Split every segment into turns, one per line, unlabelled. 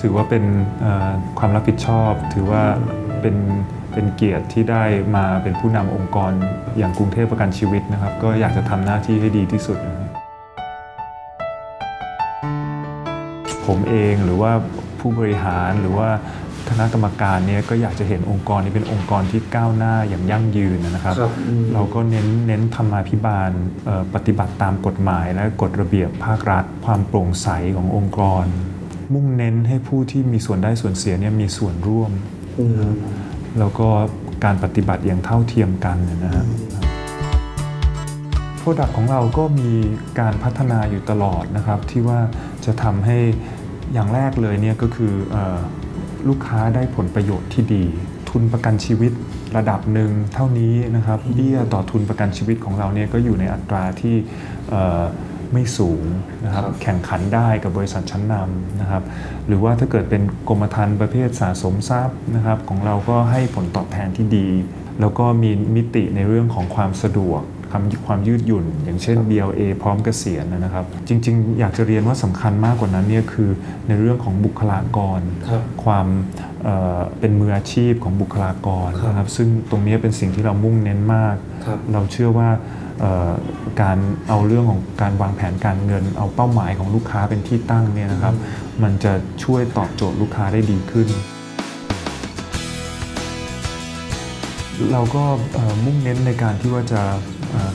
ถือว่าเป็นเอ่อความรับผิดชอบ ถือว่าเป็นเป็นเกียรติที่ได้มาเป็นผู้นำองค์กรอย่างกรุงเทพประกันชีวิตนะครับ ก็อยากจะทำหน้าที่ให้ดีที่สุดนะครับผมเองหรือว่าผู้บริหารหรือว่าคณะกรรมการเนี่ยก็อยากจะเห็นองค์กรนี้เป็นองค์กรที่ก้าวหน้าอย่างยั่งยืนนะครับ
ครับอืม
เราก็เน้นเน้นธรรมาภิบาลเอ่อปฏิบัติตามกฎหมายและกฎระเบียบภาครัฐ ความโปร่งใสขององค์กร มุ่งเน้นให้ผู้ที่มีส่วนได้ส่วนเสียเนี่ยมีส่วนร่วม
อืม
แล้วก็การปฏิบัติอย่างเท่าเทียมกันนะฮะโปรดักของเราก็มีการพัฒนาอยู่ตลอดนะครับ ที่ว่าจะทำให้อย่างแรกเลยเนี่ยก็คือเออลูกค้าได้ผลประโยชน์ที่ดี ทุนประกันชีวิตระดับหนึ่งเท่านี้นะครับเบี้ยต่อทุนประกันชีวิตของเราเนี่ยก็อยู่ในอัตราที่เอ่อ ไม่สูงนะครับ
ครับ
แข่งขันได้กับบริษัทชั้นนำนะครับหรือว่าถ้าเกิดเป็นกรมธรรม์ประเภทสะสมทรัพย์นะครับของเราก็ให้ผลตอบแทนที่ดี แล้วก็มีมิติในเรื่องของความสะดวก ความความยืดหยุ่น อย่างเช่น BLA พร้อมเกษียณนะครับ จริง ๆ อยากจะเรียนว่าสำคัญมากกว่านั้นเนี่ยคือในเรื่องของบุคลากร
ครับ
ความเอ่อเป็นมืออาชีพของบุคลากร
ครับ
นะครับ ซึ่งตรงนี้เป็นสิ่งที่เรามุ่งเน้นมาก
ครับ
เราเชื่อว่าเอ่อการเอาเรื่องของการวางแผนการเงิน เอาเป้าหมายของลูกค้าเป็นที่ตั้งเนี่ยนะครับ มันจะช่วยตอบโจทย์ลูกค้าได้ดีขึ้น เราก็เอ่อมุ่งเน้นในการที่ว่าจะเอ่อ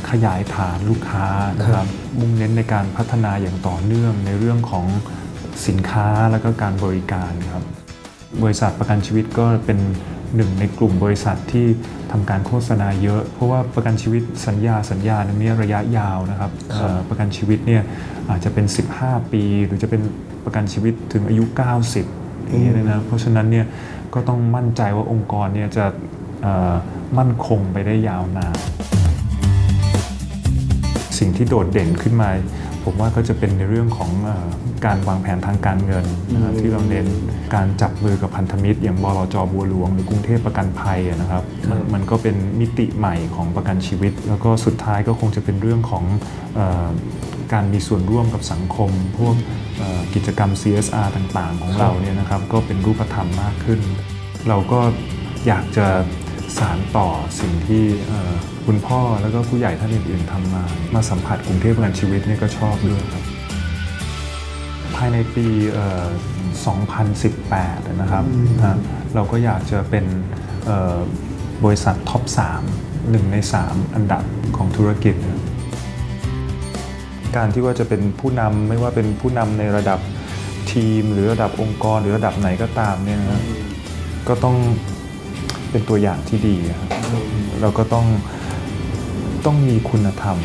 ขยายฐานลูกค้านะค
ครั
รับบมุ่งเน้นในการพัฒนาอย่างต่อเนื่องในเรื่องของสินค้าแล้วก็การบริการครับบริษัทประกันชีวิตก็เป็นหนึ่งในกลุ่มบริษัทที่ทำการโฆษณาเยอะ เพราะว่าประกันชีวิตสัญญาสัญญาหนึงเนี่ยระยะยาวนะครับ
ครับ
เอ่อประกันชีวิตเนี่ยอาจจะเป็น 15 ปี หรือจะเป็นประกันชีวิตถึงอายุ 90อย่างเงี้ยนะเพราะฉะนั้นเนี่ยก็ต้องมั่นใจว่าองค์กรเนี่ยจะเอ่อมั่นคงไปได้ยาวนาน สิ่งที่โดดเด่นขึ้นมา ผมว่าก็จะเป็นในเรื่องของเออการวางแผนทางการเงินนะครับ
อืม
ที่เราเน้นการจับมือกับพันธมิตร อย่างบลจบัวหลวง หรือกรุงเทพประกันภัยอะนะครับ
ครับ
มันมันก็เป็นมิติใหม่ของประกันชีวิต แล้วก็สุดท้ายก็คงจะเป็นเรื่องของเออการมีส่วนร่วมกับสังคม พวกเอ่อกิจกรรม CSR ต่างๆ ของเราเนี่ยนะครับก็เป็นรูปธรรมมากขึ้น เราก็อยากจะสารต่อสิ่งที่เอ่อ คุณพ่อแล้วก็ผู้ใหญ่ท่านอื่นๆทำมา มาสัมผัสกรุงเทพประกันชีวิตเนี่ยก็ชอบด้วยครับ ภายในปีเอ่อ2018 นะครับ
อืม
นะเราก็อยากจะเป็นเอ่อบริษัทท็อป3หนึ่งใน 3 อันดับของธุรกิจนะการที่ว่าจะเป็นผู้นำไม่ว่าเป็นผู้นำในระดับทีม หรือระดับองค์กรหรือระดับไหนก็ตามเนี่ยนะก็ต้องเป็นตัวอย่างที่ดีอะครับเราก็ต้อง ต้องมีคุณธรรม